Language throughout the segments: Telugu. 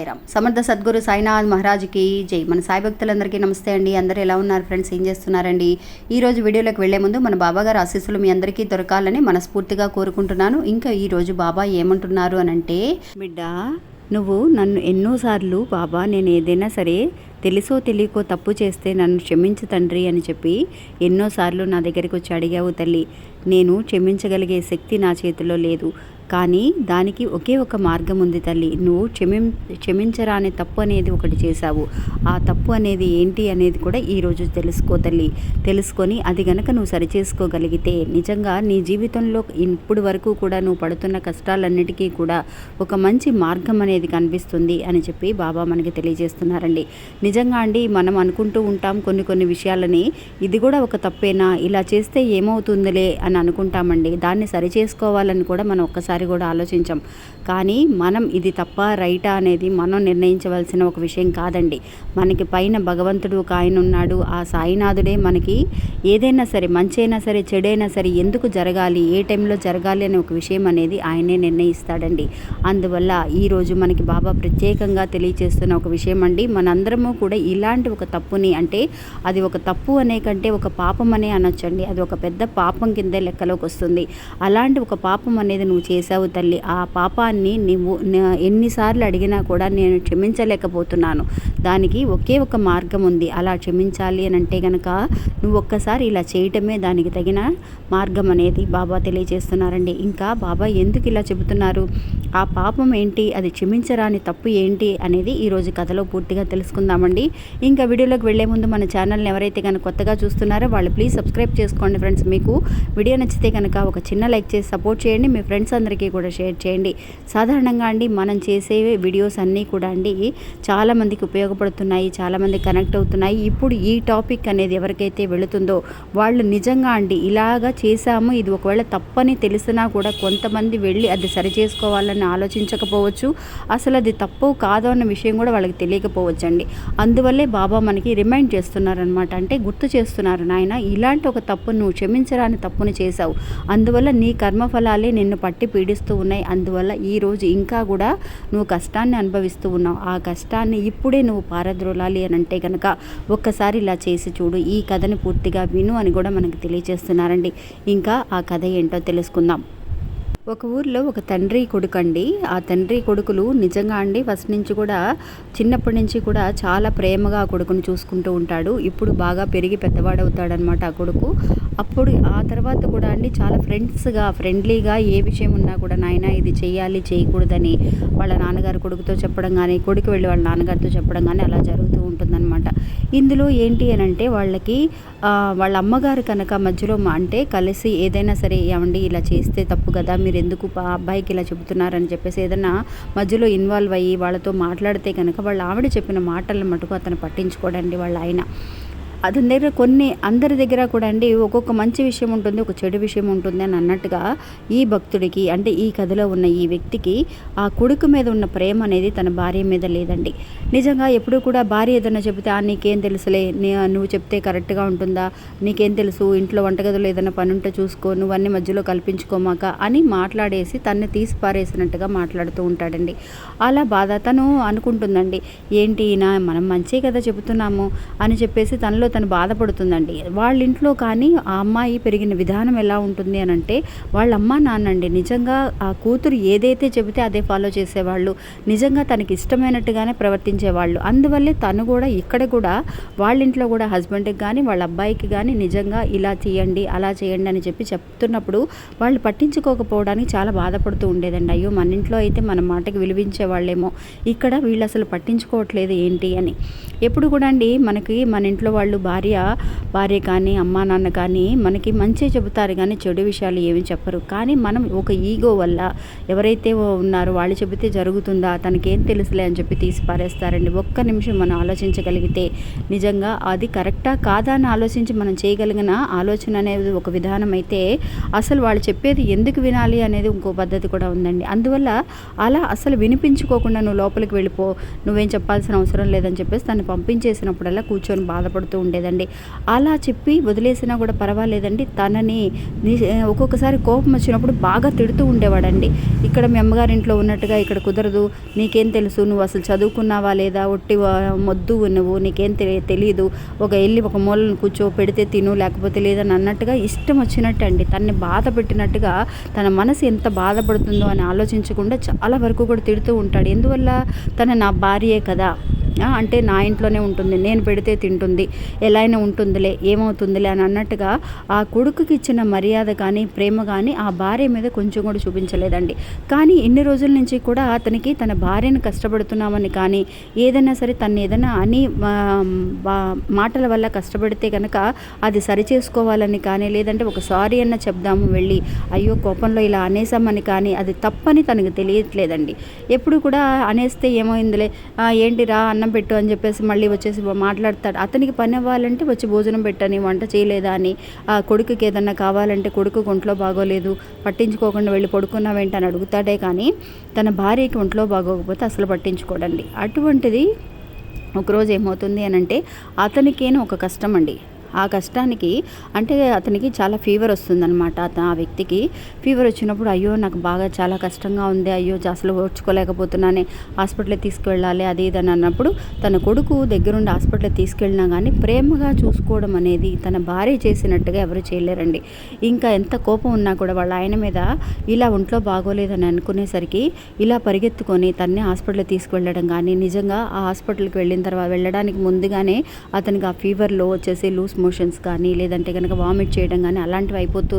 సాయిరామ్ సమర్థ సద్గురు సాయినాథ్ మహారాజ్కి జై. మన సాయి భక్తులందరికీ నమస్తే అండి. అందరూ ఎలా ఉన్నారు ఫ్రెండ్స్? ఏం చేస్తున్నారండి? ఈ రోజు వీడియోలోకి వెళ్ళే ముందు మన బాబాగారు ఆశీస్సులు మీ అందరికీ దొరకాలని మనస్ఫూర్తిగా కోరుకుంటున్నాను. ఇంకా ఈరోజు బాబా ఏమంటున్నారు అని అంటే బిడ్డ నువ్వు నన్ను ఎన్నోసార్లు బాబా నేను ఏదైనా సరే తెలుసో తెలియకో తప్పు చేస్తే నన్ను క్షమించు తండ్రి అని చెప్పి ఎన్నోసార్లు నా దగ్గరికి వచ్చి అడిగావు తల్లి. నేను క్షమించగలిగే శక్తి నా చేతిలో లేదు. కానీ దానికి ఒకే ఒక మార్గం ఉంది తల్లి. నువ్వు క్షమిం అనే తప్పు అనేది ఒకటి చేశావు. ఆ తప్పు అనేది ఏంటి అనేది కూడా ఈరోజు తెలుసుకో తల్లి. తెలుసుకొని అది గనక నువ్వు సరిచేసుకోగలిగితే నిజంగా నీ జీవితంలో ఇప్పుడు వరకు కూడా నువ్వు పడుతున్న కష్టాలన్నిటికీ కూడా ఒక మంచి మార్గం అనేది కనిపిస్తుంది అని చెప్పి బాబా మనకి తెలియజేస్తున్నారండి. నిజంగా అండి మనం అనుకుంటూ ఉంటాం కొన్ని కొన్ని విషయాలని ఇది కూడా ఒక తప్పేనా? ఇలా చేస్తే ఏమవుతుందిలే అని అనుకుంటామండి. దాన్ని సరిచేసుకోవాలని కూడా మనం ఒక్కసారి కూడా ఆలోచించాం. కానీ మనం ఇది తప్ప రైటా అనేది మనం నిర్ణయించవలసిన ఒక విషయం కాదండి. మనకి పైన భగవంతుడు ఒక ఆయన ఉన్నాడు. ఆ సాయినాథుడే మనకి ఏదైనా సరే మంచైనా సరే చెడైనా సరే ఎందుకు జరగాలి ఏ టైంలో జరగాలి అనే ఒక విషయం అనేది ఆయనే నిర్ణయిస్తాడండి. అందువల్ల ఈరోజు మనకి బాబా ప్రత్యేకంగా తెలియచేస్తున్న ఒక విషయం అండి. మనందరము కూడా ఇలాంటి ఒక తప్పుని అంటే అది ఒక తప్పు అనే కంటే ఒక పాపం అనే అనొచ్చండి. అది ఒక పెద్ద పాపం కిందే లెక్కలోకి వస్తుంది. అలాంటి ఒక పాపం అనేది నువ్వు చేసి చేశావు తల్లి. ఆ పాపాన్ని నువ్వు ఎన్నిసార్లు అడిగినా కూడా నేను క్షమించలేకపోతున్నాను. దానికి ఒకే ఒక మార్గం ఉంది. అలా క్షమించాలి అని అంటే కనుక నువ్వు ఒక్కసారి ఇలా చేయటమే దానికి తగిన మార్గం అనేది బాబా తెలియజేస్తున్నారండి. ఇంకా బాబా ఎందుకు ఇలా చెబుతున్నారు? ఆ పాపం ఏంటి? అది క్షమించరాని తప్పు ఏంటి? అనేది ఈరోజు కథలో పూర్తిగా తెలుసుకుందామండి. ఇంకా వీడియోలోకి వెళ్ళే ముందు మన ఛానల్ని ఎవరైతే కనుక కొత్తగా చూస్తున్నారో వాళ్ళు ప్లీజ్ సబ్స్క్రైబ్ చేసుకోండి ఫ్రెండ్స్. మీకు వీడియో నచ్చితే కనుక ఒక చిన్న లైక్ చేసి సపోర్ట్ చేయండి. మీ ఫ్రెండ్స్ అందరికీ కూడా షేర్ చేయండి. సాధారణంగా అండి మనం చేసే వీడియోస్ అన్నీ కూడా అండి చాలామందికి ఉపయోగపడుతున్నాయి చాలామంది కనెక్ట్ అవుతున్నాయి. ఇప్పుడు ఈ టాపిక్ అనేది ఎవరికైతే వెళుతుందో వాళ్ళు నిజంగా అండి ఇలాగా చేశాము ఇది ఒకవేళ తప్పని తెలిసినా కూడా కొంతమంది వెళ్ళి అది సరి చేసుకోవాలని ఆలోచించకపోవచ్చు. అసలు అది తప్పు కాదు అన్న విషయం కూడా వాళ్ళకి తెలియకపోవచ్చు అండి. అందువల్లే బాబా మనకి రిమైండ్ చేస్తున్నారనమాట అంటే గుర్తు చేస్తున్నారు నాయన ఇలాంటి ఒక తప్పు నువ్వు క్షమించరాని తప్పును చేశావు. అందువల్ల నీ కర్మఫలాలే నిన్ను పట్టి పీడిస్తూ ఉన్నాయి. అందువల్ల ఈ రోజు ఇంకా కూడా నువ్వు కష్టాన్ని అనుభవిస్తూ ఉన్నావు. ఆ కష్టాన్ని ఇప్పుడే నువ్వు పారద్రోలాలి అని అంటే కనుక ఒక్కసారి ఇలా చేసి చూడు. ఈ కథని పూర్తిగా విను అని కూడా మనకు తెలియజేస్తున్నారండి. ఇంకా ఆ కథ ఏంటో తెలుసుకుందాం. ఒక ఊర్లో ఒక తండ్రి కొడుకు అండి. ఆ తండ్రి కొడుకులు నిజంగా అండి ఫస్ట్ నుంచి కూడా చిన్నప్పటి నుంచి కూడా చాలా ప్రేమగా ఆ కొడుకును చూసుకుంటూ ఉంటాడు. ఇప్పుడు బాగా పెరిగి పెద్దవాడవుతాడనమాట ఆ కొడుకు. అప్పుడు ఆ తర్వాత కూడా అండి చాలా ఫ్రెండ్స్గా ఫ్రెండ్లీగా ఏ విషయం ఉన్నా కూడా నాయన ఇది చేయాలి చేయకూడదని వాళ్ళ నాన్నగారు కొడుకుతో చెప్పడం కానీ కొడుకు వెళ్ళి వాళ్ళ నాన్నగారితో చెప్పడం కానీ అలా జరుగుతూ ఉంటుందన్నమాట. ఇందులో ఏంటి అని అంటే వాళ్ళకి వాళ్ళ అమ్మగారు కనుక మధ్యలో అంటే కలిసి ఏదైనా సరే ఏమండి ఇలా చేస్తే తప్పు కదా మీరు ఎందుకు పా అబ్బాయికి ఇలా చెబుతున్నారని చెప్పేసి ఏదైనా మధ్యలో ఇన్వాల్వ్ అయ్యి వాళ్ళతో మాట్లాడితే కనుక వాళ్ళ ఆవిడ చెప్పిన మాటలను మటుకు అతను పట్టించుకోడండి వాళ్ళ ఆయన. అతని దగ్గర కొన్ని అందరి దగ్గర కూడా అండి ఒక్కొక్క మంచి విషయం ఉంటుంది ఒక చెడు విషయం ఉంటుంది అని అన్నట్టుగా ఈ భక్తుడికి అంటే ఈ కథలో ఉన్న ఈ వ్యక్తికి ఆ కొడుకు మీద ఉన్న ప్రేమ అనేది తన భార్య మీద లేదండి. నిజంగా ఎప్పుడు కూడా భార్య ఏదైనా చెబితే "ఆ, నీకేం తెలుసులే నువ్వు చెప్తే కరెక్ట్గా ఉంటుందా నీకేం తెలుసు ఇంట్లో వంటగదిలో ఏదైనా పని ఉంటే చూసుకో నువ్వు అన్ని మధ్యలో కల్పించుకోమాక అని మాట్లాడేసి తన్ని తీసి పారేసినట్టుగా మాట్లాడుతూ ఉంటాడండి. అలా బాధ తను అనుకుంటుందండి. ఏంటి నా మనం మంచి కదా చెబుతున్నాము అని చెప్పేసి తనలో తను బాధపడుతుందండి. వాళ్ళ ఇంట్లో కానీ ఆ అమ్మాయి పెరిగిన విధానం ఎలా ఉంటుంది అని అంటే వాళ్ళ అమ్మ నాన్నండి నిజంగా ఆ కూతురు ఏదైతే చెబితే అదే ఫాలో చేసేవాళ్ళు. నిజంగా తనకి ఇష్టమైనట్టుగానే ప్రవర్తించేవాళ్ళు. అందువల్లే తను కూడా ఇక్కడ కూడా వాళ్ళ ఇంట్లో కూడా హస్బెండ్కి కానీ వాళ్ళ అబ్బాయికి కానీ నిజంగా ఇలా చేయండి అలా చేయండి అని చెప్పి చెప్తున్నప్పుడు వాళ్ళు పట్టించుకోకపోవడానికి చాలా బాధపడుతూ ఉండేదండి. అయ్యో మన ఇంట్లో అయితే మన మాటకి విలువించే వాళ్ళేమో ఇక్కడ వీళ్ళు అసలు పట్టించుకోవట్లేదు ఏంటి అని. ఎప్పుడు కూడా అండి మనకి మన ఇంట్లో వాళ్ళు భార్య భార్య కానీ అమ్మా నాన్న కానీ మనకి మంచి చెబుతారు కానీ చెడు విషయాలు ఏమి చెప్పరు. కానీ మనం ఒక ఈగో వల్ల ఎవరైతే ఉన్నారో వాళ్ళు చెబితే జరుగుతుందా తనకేం తెలుసులే అని చెప్పి తీసి పారేస్తారండి. ఒక్క నిమిషం మనం ఆలోచించగలిగితే నిజంగా అది కరెక్టా కాదా అని ఆలోచించి మనం చేయగలిగిన ఆలోచన అనేది ఒక విధానం అయితే అసలు వాళ్ళు చెప్పేది ఎందుకు వినాలి అనేది ఇంకో పద్ధతి కూడా ఉందండి. అందువల్ల అలా అసలు వినిపించుకోకుండా నువ్వు లోపలికి వెళ్ళిపో నువ్వేం చెప్పాల్సిన అవసరం లేదని చెప్పేసి తను పంపించేసినప్పుడల్లా కూర్చొని బాధపడుతూ ఉండేదండి. అలా చెప్పి వదిలేసినా కూడా పర్వాలేదండి. తనని ఒక్కొక్కసారి కోపం వచ్చినప్పుడు బాగా తిడుతూ ఉండేవాడండి. ఇక్కడ మీ అమ్మగారింట్లో ఉన్నట్టుగా ఇక్కడ కుదరదు నీకేం తెలుసు నువ్వు అసలు చదువుకున్నావా లేదా ఒట్టి మొద్దు నువ్వు నీకేం తెలియదు ఒక వెళ్ళి ఒక మూలను కూర్చో పెడితే తిను లేకపోతే లేదని అన్నట్టుగా ఇష్టం వచ్చినట్టు అండి తన్ని బాధ పెట్టినట్టుగా తన మనసు ఎంత బాధపడుతుందో అని ఆలోచించకుండా చాలా వరకు కూడా తిడుతూ ఉంటాడు. ఎందువల్ల? తన నా భార్యే కదా. అంటే నా ఇంట్లోనే ఉంటుంది. నేను పెడితే తింటుంది. ఎలా అయినా ఉంటుందిలే ఏమవుతుందిలే అని అన్నట్టుగా ఆ కొడుకుకి ఇచ్చిన మర్యాద కానీ ప్రేమ కానీ ఆ భార్య మీద కొంచెం కూడా చూపించలేదండి. కానీ ఇన్ని రోజుల నుంచి కూడా అతనికి తన భార్యను కష్టపడుతున్నామని కానీ ఏదైనా సరే తను ఏదైనా అని మాటల వల్ల కష్టపడితే కనుక అది సరి చేసుకోవాలని కానీ లేదంటే ఒక సారీ అన్న చెప్దాము వెళ్ళి అయ్యో కోపంలో ఇలా అనేసామని కానీ అది తప్పని తనకు తెలియట్లేదండి. ఎప్పుడు కూడా అనేస్తే ఏమైందిలే ఏంటిరా అన్న అన్నం పెట్టు అని చెప్పేసి మళ్ళీ వచ్చేసి మాట్లాడతాడు. అతనికి పని అవ్వాలంటే వచ్చి భోజనం పెట్టని వంట చేయలేదా అని ఆ కొడుకుకి ఏదన్నా కావాలంటే కొడుకు ఒంట్లో బాగోలేదు పట్టించుకోకుండా వెళ్ళి పడుకున్నావేంటి అని అడుగుతాడే కానీ తన భార్యకి ఒంట్లో బాగోకపోతే అసలు పట్టించుకోడండి. అటువంటిది ఒకరోజు ఏమవుతుంది అని అంటే అతనికేనో ఒక కష్టం అండి ఆ కష్టానికి అంటే అతనికి చాలా ఫీవర్ వస్తుందన్నమాట అతను ఆ వ్యక్తికి. ఫీవర్ వచ్చినప్పుడు అయ్యో నాకు బాగా చాలా కష్టంగా ఉంది అయ్యో అసలు ఓర్చుకోలేకపోతున్నానే హాస్పిటల్కి తీసుకువెళ్ళాలి అది ఇది అని అన్నప్పుడు తన కొడుకు దగ్గరుండి హాస్పిటల్కి తీసుకెళ్ళినా కానీ ప్రేమగా చూసుకోవడం అనేది తన భార్య చేసినట్టుగా ఎవరు చేయలేరండి. ఇంకా ఎంత కోపం ఉన్నా కూడా వాళ్ళ ఆయన మీద ఇలా ఒంట్లో బాగోలేదని అనుకునేసరికి ఇలా పరిగెత్తుకొని తన్ని హాస్పిటల్కి తీసుకువెళ్ళడం కానీ నిజంగా ఆ హాస్పిటల్కి వెళ్ళిన తర్వాత వెళ్ళడానికి ముందుగానే అతనికి ఆ ఫీవర్లో వచ్చేసి లూస్ మోషన్స్ కానీ లేదంటే కనుక వామిట్ చేయడం కానీ అలాంటివి అయిపోతూ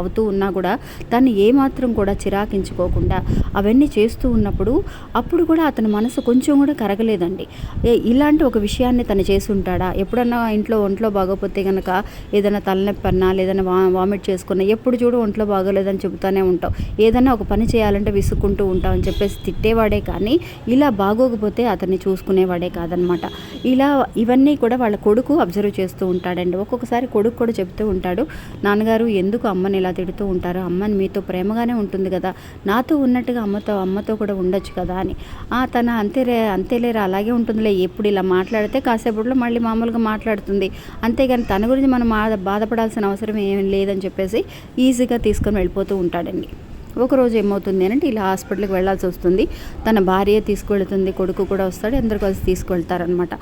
అవుతూ ఉన్నా కూడా తను ఏమాత్రం కూడా చిరాకించుకోకుండా అవన్నీ చేస్తూ ఉన్నప్పుడు అప్పుడు కూడా అతని మనసు కొంచెం కూడా కరగలేదండి. ఇలాంటి ఒక విషయాన్ని తను చేసి ఉంటాడా ఎప్పుడన్నా ఇంట్లో ఒంట్లో బాగోపోతే కనుక ఏదైనా తలనొప్పి అన్నా లేదన్నా వా వామిట్ చేసుకున్నా ఎప్పుడు చూడు ఒంట్లో బాగోలేదని చెబుతూనే ఉంటావు. ఏదైనా ఒక పని చేయాలంటే విసుక్కుంటూ ఉంటాం అని చెప్పేసి తిట్టేవాడే కానీ ఇలా బాగోకపోతే అతన్ని చూసుకునేవాడే కాదనమాట. ఇలా ఇవన్నీ కూడా వాళ్ళ కొడుకు అబ్జర్వ్ చేస్తూ ఉంటాడు. ఉంటాడండి ఒక్కొక్కసారి కొడుకు కూడా చెప్తూ ఉంటాడు నాన్నగారు ఎందుకు అమ్మని ఇలా తిడుతూ ఉంటారు? అమ్మని మీతో ప్రేమగానే ఉంటుంది కదా. నాతో ఉన్నట్టుగా అమ్మతో అమ్మతో కూడా ఉండొచ్చు కదా అని. "ఆ, తన అంతేలే అంతేలేరా అలాగే ఉంటుందిలే. ఎప్పుడు ఇలా మాట్లాడితే కాసేపట్లో మళ్ళీ మామూలుగా మాట్లాడుతుంది. అంతేగాని తన గురించి మనం మా- బాధపడాల్సిన అవసరం ఏం లేదని చెప్పేసి ఈజీగా తీసుకొని వెళ్ళిపోతూ ఉంటాడండి. ఒకరోజు ఏమవుతుంది అంటే ఇలా హాస్పిటల్కి వెళ్ళాల్సి వస్తుంది. తన భార్య తీసుకువెళ్తుంది కొడుకు కూడా వస్తాడు అందరు కలిసి తీసుకువెళ్తారనమాట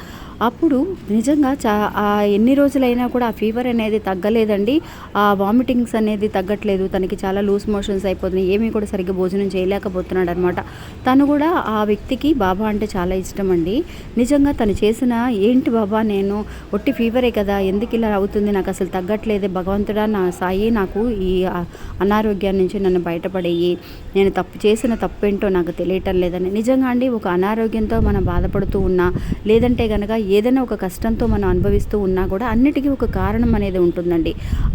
అప్పుడు నిజంగా చా ఆ ఎన్ని రోజులైనా కూడా ఆ ఫీవర్ అనేది తగ్గలేదండి. ఆ వామిటింగ్స్ అనేది తగ్గట్లేదు. తనకి చాలా లూజ్ మోషన్స్ అయిపోతున్నాయి. ఏమీ కూడా సరిగ్గా భోజనం చేయలేకపోతున్నాడు అనమాట తను కూడా ఆ వ్యక్తికి బాబా అంటే చాలా ఇష్టం అండి నిజంగా తను చేసిన ఏంటి బాబా నేను ఒట్టి ఫీవరే కదా ఎందుకు ఇలా అవుతుంది నాకు అసలు తగ్గట్లేదే భగవంతుడా నా సాయి నాకు ఈ అనారోగ్యం నుంచి నన్ను బాధపడేయి నేను తప్పు చేసిన తప్పేంటో నాకు తెలియటం లేదని. నిజంగా అండి ఒక అనారోగ్యంతో మనం బాధపడుతూ ఉన్నా లేదంటే కనుక ఏదైనా ఒక కష్టంతో మనం అనుభవిస్తూ ఉన్నా కూడా అన్నిటికీ ఒక కారణం అనేది ఉంటుందండి.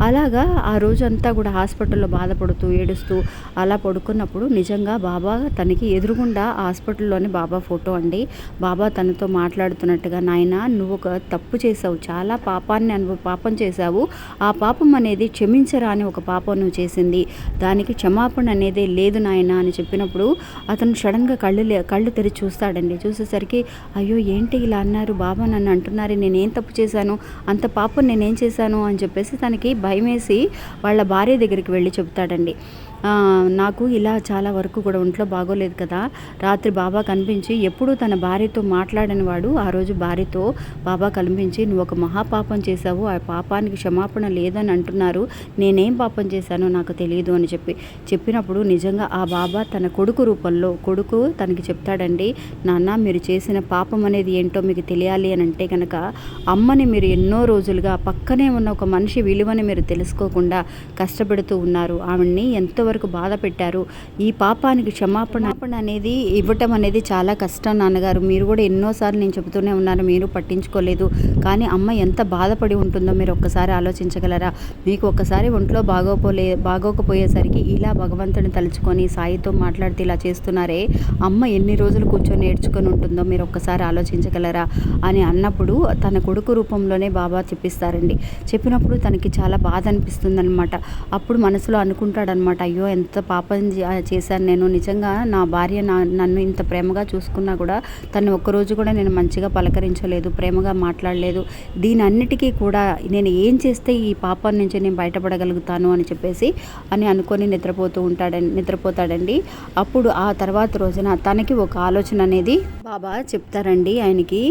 అలాగా ఆ రోజంతా కూడా హాస్పిటల్లో బాధపడుతూ ఏడుస్తూ అలా పడుకున్నప్పుడు నిజంగా బాబా తనకి ఎదురుగుండా హాస్పిటల్లోని బాబా ఫోటో అండి. బాబా తనతో మాట్లాడుతున్నట్టుగా నాయన నువ్వు ఒక తప్పు చేసావు చాలా పాపాన్ని అనుభవ పాపం చేశావు. ఆ పాపం అనేది క్షమించరా అని ఒక పాపం నువ్వు చేసింది. దానికి క్షమాపణ అనేది లేదు నాయన అని చెప్పినప్పుడు అతను సడన్గా కళ్ళు లే- కళ్ళు తెరిచి చూస్తాడండి. చూసేసరికి అయ్యో ఏంటి ఇలా అన్నారు? బాబా నన్ను అంటున్నారు నేనేం తప్పు చేశాను? అంత పాపం నేనేం చేశాను? అని చెప్పేసి తనకి భయం వేసి వాళ్ళ భార్య దగ్గరికి వెళ్ళి చెప్తాడండి. నాకు ఇలా చాలా వరకు కూడా ఒంట్లో బాగోలేదు కదా. రాత్రి బాబా కనిపించి ఎప్పుడూ తన భార్యతో మాట్లాడని వాడు ఆ రోజు భార్యతో బాబా కనిపించి నువ్వు ఒక మహాపాపం చేశావు ఆ పాపానికి క్షమాపణ లేదని అంటున్నారు. నేనేం పాపం చేశానో నాకు తెలియదు అని చెప్పి. చెప్పినప్పుడు నిజంగా ఆ బాబా తన కొడుకు రూపంలో కొడుకు తనకి చెప్తాడండి నాన్న మీరు చేసిన పాపం అనేది ఏంటో మీకు తెలియాలి అని అంటే కనుక అమ్మని మీరు ఎన్నో రోజులుగా పక్కనే ఉన్న ఒక మనిషి విలువని మీరు తెలుసుకోకుండా కష్టపెడుతూ ఉన్నారు. ఆవిడ్ని వరకు బాధ పెట్టారు. ఈ పాపానికి క్షమాపణ క్షమాపణ అనేది ఇవ్వటం అనేది చాలా కష్టం నాన్నగారు. మీరు కూడా ఎన్నోసార్లు నేను చెబుతూనే ఉన్నాను మీరు పట్టించుకోలేదు. కానీ అమ్మ ఎంత బాధపడి ఉంటుందో మీరు ఒక్కసారి ఆలోచించగలరా? మీకు ఒక్కసారి ఒంట్లో బాగోపోలే బాగోకపోయేసరికి ఇలా భగవంతుని తలుచుకొని సాయితో మాట్లాడితే ఇలా చేస్తున్నారే? అమ్మ ఎన్ని రోజులు కూర్చొని నేర్చుకొని ఉంటుందో మీరు ఒక్కసారి ఆలోచించగలరా? అని అన్నప్పుడు తన కొడుకు రూపంలోనే బాబా చెప్పిస్తారండి. చెప్పినప్పుడు తనకి చాలా బాధ అనిపిస్తుంది అనమాట అప్పుడు మనసులో అనుకుంటాడనమాట అయ్యో అయ్యో ఎంత పాపం చేశాను నేను. నిజంగా నా భార్య నా నన్ను ఇంత ప్రేమగా చూసుకున్నా కూడా తను ఒక్కరోజు కూడా నేను మంచిగా పలకరించలేదు ప్రేమగా మాట్లాడలేదు. దీని అన్నిటికీ కూడా నేను ఏం చేస్తే ఈ పాపం నుంచి నేను బయటపడగలుగుతాను అని చెప్పేసి అని అనుకొని నిద్రపోతూ ఉంటాడండి నిద్రపోతాడండి. అప్పుడు ఆ తర్వాత రోజున తనకి ఒక ఆలోచన అనేది బాబా చెప్తారండి ఆయనకి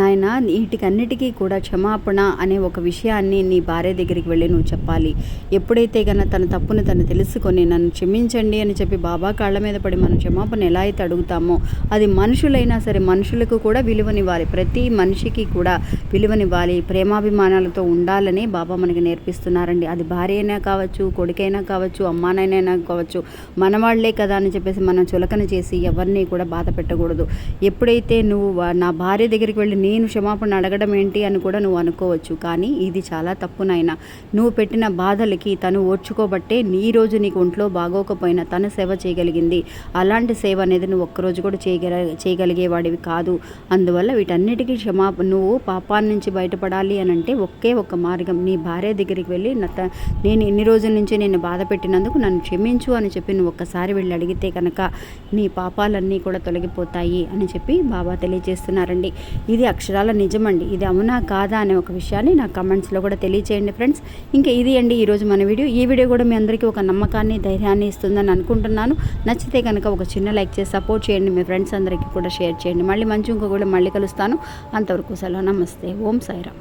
నాయన వీటికన్నిటికీ కూడా క్షమాపణ అనే ఒక విషయాన్ని నీ భార్య దగ్గరికి వెళ్ళి నువ్వు చెప్పాలి. ఎప్పుడైతే కనుక తన తప్పును తను తెలుసుకొని నన్ను క్షమించండి అని చెప్పి బాబా కాళ్ళ మీద పడి మనం క్షమాపణ ఎలా అయితే అడుగుతామో అది మనుషులైనా సరే మనుషులకు కూడా విలువనివ్వాలి. ప్రతి మనిషికి కూడా విలువనివ్వాలి. ప్రేమాభిమానాలతో ఉండాలని బాబా మనకి నేర్పిస్తున్నారండి. అది భార్య అయినా కావచ్చు కొడుకైనా కావచ్చు అమ్మానైనా కావచ్చు మనవాళ్ళే కదా అని చెప్పేసి మనం చులకన చేసి ఎవరిని కూడా బాధ పెట్టకూడదు. ఎప్పుడైతే నువ్వు నా భార్య దగ్గరికి వెళ్ళి నేను క్షమాపణ అడగడం ఏంటి అని కూడా నువ్వు అనుకోవచ్చు. కానీ ఇది చాలా తప్పు నాయన. నువ్వు పెట్టిన బాధలకి తను ఓర్చుకోబట్టే నీ రోజు నీకు ఒంట్లో బాగోకపోయినా తను సేవ చేయగలిగింది. అలాంటి సేవ అనేది నువ్వు ఒక్కరోజు కూడా చేయగల చేయగలిగేవాడివి కాదు. అందువల్ల వీటన్నిటికీ క్షమా నువ్వు పాపాన్ని నుంచి బయటపడాలి అని అంటే ఒకే ఒక మార్గం. నీ భార్య దగ్గరికి వెళ్ళి నా నేను ఇన్ని రోజుల నుంచి నేను బాధ పెట్టినందుకు నన్ను క్షమించు అని చెప్పి నువ్వు ఒక్కసారి వెళ్ళి అడిగితే కనుక నీ పాపాలన్నీ కూడా తొలగిపోతాయి అని చెప్పి బాబా తెలియజేస్తున్నారండి. ఇది అక్షరాల నిజమండి. ఇది అవునా కాదా అనే ఒక విషయాన్ని నా కమెంట్స్లో కూడా తెలియచేయండి ఫ్రెండ్స్. ఇంకా ఇది అండి ఈరోజు మన వీడియో. ఈ వీడియో కూడా మీ అందరికీ ఒక నమ్మకాన్ని ధైర్యాన్ని ఇస్తుందని అనుకుంటున్నాను. నచ్చితే కనుక ఒక చిన్న లైక్ చేసి సపోర్ట్ చేయండి. మీ ఫ్రెండ్స్ అందరికీ కూడా షేర్ చేయండి. మళ్ళీ మంచి ఇంకో కూడా మళ్ళీ కలుస్తాను. అంతవరకు సెలవు. నమస్తే. ఓం సాయిరామ్.